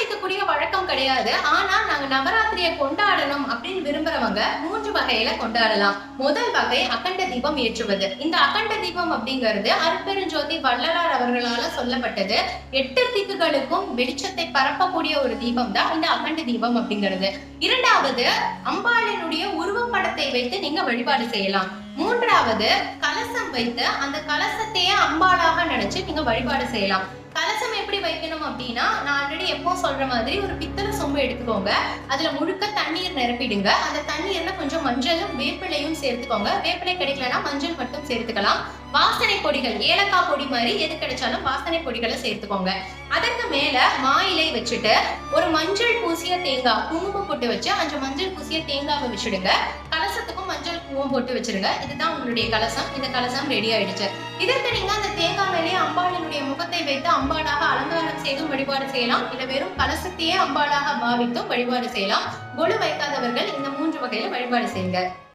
வைக்கக்கூடிய வழக்கம் கிடையாது. ஆனா நாங்க நவராத்திரியை கொண்டாடணும் அப்படின்னு விரும்புறவங்க மூன்று வகையில கொண்டாடலாம். முதல் வகை அகண்ட தீபம் ஏற்றுவது. இந்த அகண்ட தீபம் அப்படிங்கிறது அருட்பெருஞ்சோதி வள்ளலார் அவர்களால சொல்லப்பட்டது. எட்டு திக்குகளுக்கும் வெளிச்சத்தை பரப்பக்கூடிய ஒரு தீபம் தான் இந்த அகண்ட தீபம் அப்படிங்கிறது. இரண்டாவது அம்பாளினுடைய உருவப்படத்தை வைத்து நீங்க வழிபாடு செய்யலாம். மூன்றாவது கலசம் வைத்து அந்த கலசத்தையே அம்பாளாக நினைச்சு நீங்க வழிபாடு செய்யலாம். எப்படி வைக்கணும் அப்படின்னா நான் ஆல்ரெடி எப்போ சொல்ற மாதிரி ஒரு பித்தளை சொம்பு எடுத்துக்கோங்க. அதுல முழுக்க தண்ணீர் நிரப்பிடுங்க. அந்த தண்ணீர்ல கொஞ்சம் மஞ்சளும் வேப்பிலையும் சேர்த்துக்கோங்க. வேப்பிலை கிடைக்கலன்னா மஞ்சள் மட்டும் சேர்த்துக்கலாம். வாசனை பொடிகள் ஏலக்காய் பொடி மாதிரி எது கிடைச்சாலும் வாசனை பொடிகளை சேர்த்துக்கோங்க. அதற்கு மேல மா இலை வச்சுட்டு ஒரு மஞ்சள் பூசிய தேங்காய் குங்குமம் போட்டு வச்சு அந்த மஞ்சள் பூசிய தேங்காவை வச்சுடுங்க. கலசத்துக்கும் மஞ்சள் பூவும் போட்டு வச்சிருங்க இதுதான் உங்களுடைய கலசம். இந்த கலசம் ரெடி ஆயிடுச்சு. இதற்கு நீங்க அந்த தேங்காய் வைத்து அம்பாளாக அலங்காரம் செய்தும் வழிபாடு செய்யலாம். இல்ல வெறும் கலசத்தையே அம்பாளாக பாவித்தும் வழிபாடு செய்யலாம். கொலு வைக்காதவர்கள் இந்த மூன்று வகையில வழிபாடு செய்யுங்க